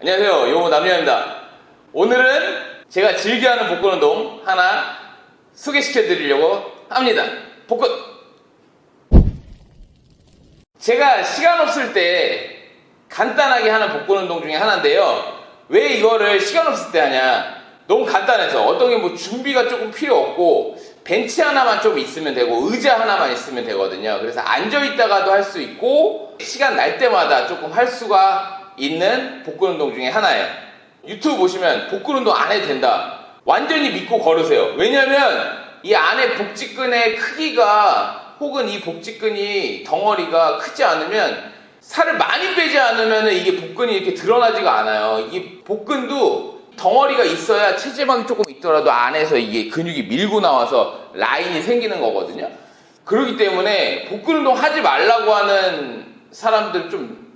안녕하세요. 요모 남녀입니다. 오늘은 제가 즐겨하는 복근 운동 하나 소개시켜 드리려고 합니다. 복근! 제가 시간 없을 때 간단하게 하는 복근 운동 중에 하나인데요. 왜 이거를 시간 없을 때 하냐? 너무 간단해서 어떤 게 뭐 준비가 조금 필요 없고 벤치 하나만 좀 있으면 되고 의자 하나만 있으면 되거든요. 그래서 앉아 있다가도 할 수 있고 시간 날 때마다 조금 할 수가 있는 복근 운동 중에 하나예요. 유튜브 보시면 복근 운동 안 해도 된다. 완전히 믿고 걸으세요. 왜냐면 이 안에 복직근의 크기가 혹은 이 복직근이 덩어리가 크지 않으면 살을 많이 빼지 않으면 이게 복근이 이렇게 드러나지가 않아요. 이게 복근도 덩어리가 있어야 체지방이 조금 있더라도 안에서 이게 근육이 밀고 나와서 라인이 생기는 거거든요. 그렇기 때문에 복근 운동 하지 말라고 하는 사람들 좀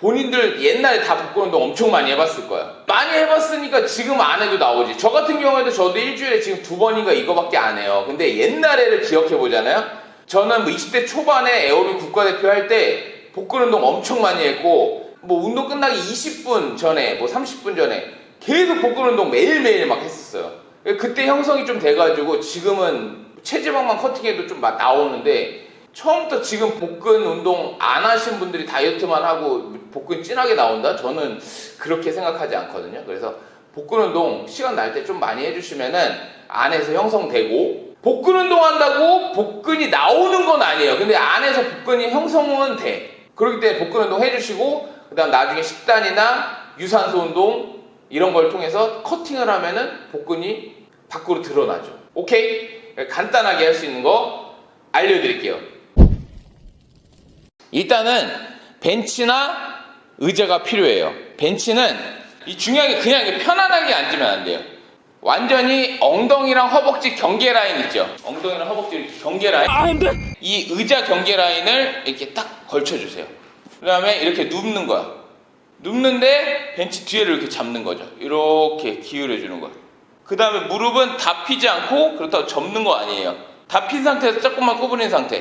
본인들 옛날에 다 복근 운동 엄청 많이 해봤을 거야. 많이 해봤으니까 지금 안 해도 나오지. 저 같은 경우에도 저도 일주일에 지금 두 번인가 이거밖에 안 해요. 근데 옛날에를 기억해 보잖아요. 저는 뭐 20대 초반에 에어로빅 국가대표 할 때 복근 운동 엄청 많이 했고 뭐 운동 끝나기 20분 전에 뭐 30분 전에 계속 복근 운동 매일매일 막 했었어요. 그때 형성이 좀 돼가지고 지금은 체지방만 커팅해도 좀 막 나오는데 처음부터 지금 복근 운동 안 하신 분들이 다이어트만 하고 복근 진하게 나온다? 저는 그렇게 생각하지 않거든요. 그래서 복근 운동 시간 날 때 좀 많이 해주시면은 안에서 형성되고 복근 운동 한다고 복근이 나오는 건 아니에요. 근데 안에서 복근이 형성은 돼. 그렇기 때문에 복근 운동 해주시고 그다음 나중에 식단이나 유산소 운동 이런 걸 통해서 커팅을 하면은 복근이 밖으로 드러나죠. 오케이? 간단하게 할 수 있는 거 알려드릴게요. 일단은 벤치나 의자가 필요해요. 벤치는 이 중요한 게 그냥 편안하게 앉으면 안 돼요. 완전히 엉덩이랑 허벅지 경계 라인 있죠. 엉덩이랑 허벅지 경계 라인. 이 의자 경계 라인을 이렇게 딱 걸쳐주세요. 그 다음에 이렇게 눕는 거야. 눕는데 벤치 뒤에를 이렇게 잡는 거죠. 이렇게 기울여 주는 거야. 그 다음에 무릎은 다 피지 않고 그렇다고 접는 거 아니에요. 다 핀 상태에서 조금만 구부린 상태.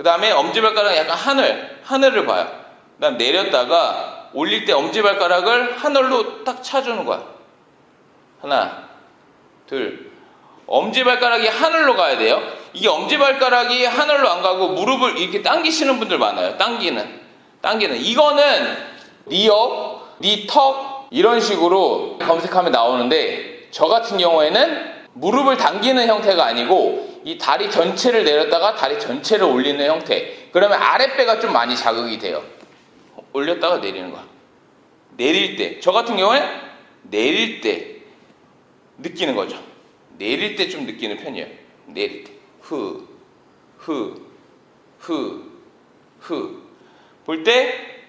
그 다음에 엄지발가락 약간 하늘, 하늘을 봐요. 그 다음 내렸다가 올릴 때 엄지발가락을 하늘로 딱 차주는 거야. 하나, 둘. 엄지발가락이 하늘로 가야 돼요. 이게 엄지발가락이 하늘로 안 가고 무릎을 이렇게 당기시는 분들 많아요. 당기는. 당기는. 이거는 니어, 니턱 이런 식으로 검색하면 나오는데 저 같은 경우에는 무릎을 당기는 형태가 아니고 이 다리 전체를 내렸다가 다리 전체를 올리는 형태. 그러면 아랫배가 좀 많이 자극이 돼요. 올렸다가 내리는 거야. 내릴 때. 저 같은 경우에 내릴 때 느끼는 거죠. 내릴 때 좀 느끼는 편이에요. 내릴 때. 후, 후, 후, 후. 볼 때,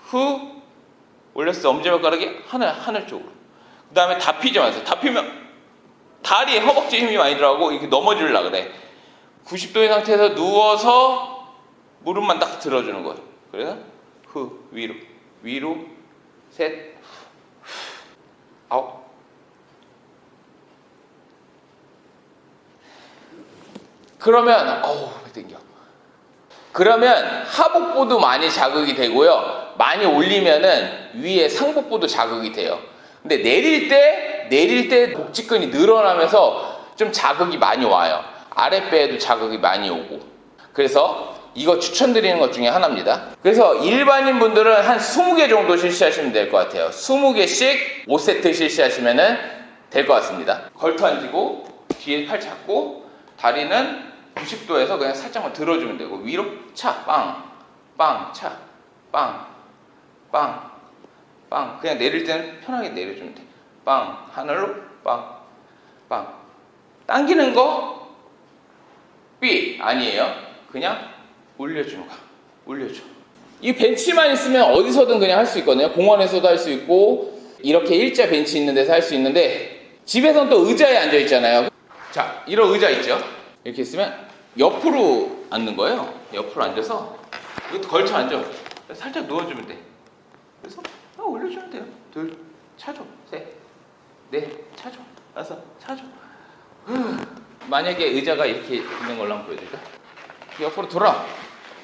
후, 올렸어. 엄지발가락이 하늘, 하늘 쪽으로. 그 다음에 다 피지 마세요. 다 피면 다리에 허벅지에 힘이 많이 들어가고 이렇게 넘어지려 그래. 90도의 상태에서 누워서 무릎만 딱 들어주는 거예요. 그래서 후 위로 위로 셋 후, 아홉 그러면 어우 땡겨. 그러면 하복부도 많이 자극이 되고요. 많이 올리면은 위에 상복부도 자극이 돼요. 근데 내릴 때 내릴 때 복직근이 늘어나면서 좀 자극이 많이 와요. 아랫배에도 자극이 많이 오고. 그래서 이거 추천드리는 것 중에 하나입니다. 그래서 일반인 분들은 한 20개 정도 실시하시면 될 것 같아요. 20개씩 5세트 실시하시면 될 것 같습니다. 걸터 앉고 뒤에 팔 잡고 다리는 90도에서 그냥 살짝만 들어주면 되고 위로 차, 빵, 빵, 차, 빵, 빵, 빵. 그냥 내릴 때는 편하게 내려주면 돼. 빵, 하늘로 빵, 빵. 당기는 거 B 아니에요. 그냥 올려주는 거야. 올려줘. 이 벤치만 있으면 어디서든 그냥 할 수 있거든요. 공원에서도 할 수 있고 이렇게 일자 벤치 있는 데서 할 수 있는데 집에서는 또 의자에 앉아 있잖아요. 자, 이런 의자 있죠. 이렇게 있으면 옆으로 앉는 거예요. 옆으로 앉아서 이것도 걸쳐 앉아. 살짝 누워주면 돼. 그래서 아, 올려주면 돼요. 둘, 차줘. 셋, 넷, 차줘. 다섯, 차줘. 만약에 의자가 이렇게 있는 걸로 한번 보여드릴까? 옆으로 돌아.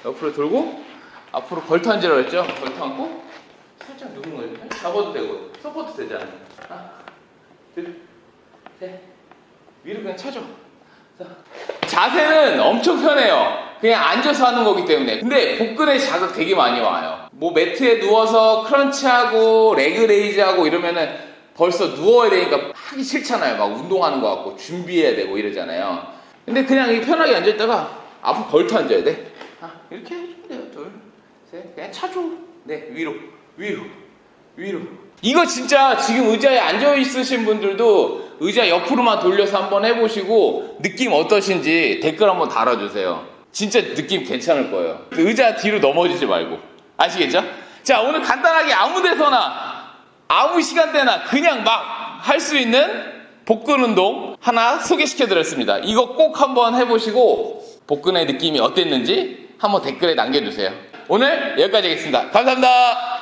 옆으로 돌고 앞으로 걸터 앉으라고 했죠? 걸터 앉고 살짝 누는 거예요. 잡아도 되고 서포트 되잖아요. 하나, 둘, 셋. 위로 그냥. 자, 자세는 엄청 편해요. 그냥 앉아서 하는 거기 때문에. 근데 복근에 자극 되게 많이 와요. 뭐 매트에 누워서 크런치하고 레그 레이즈하고 이러면은 벌써 누워야 되니까 하기 싫잖아요. 막 운동하는 거 같고 준비해야 되고 이러잖아요. 근데 그냥 이 편하게 앉아있다가 앞으로 걸터 앉아야 돼. 아, 이렇게 해주면 돼요. 둘, 셋. 그냥 차줘. 네, 위로, 위로, 위로. 이거 진짜 지금 의자에 앉아 있으신 분들도 의자 옆으로만 돌려서 한번 해보시고 느낌 어떠신지 댓글 한번 달아주세요. 진짜 느낌 괜찮을 거예요. 의자 뒤로 넘어지지 말고. 아시겠죠? 자, 오늘 간단하게 아무 데서나 아무 시간대나 그냥 막 할 수 있는 복근 운동 하나 소개시켜 드렸습니다. 이거 꼭 한번 해보시고 복근의 느낌이 어땠는지 한번 댓글에 남겨주세요. 오늘 여기까지 하겠습니다. 감사합니다.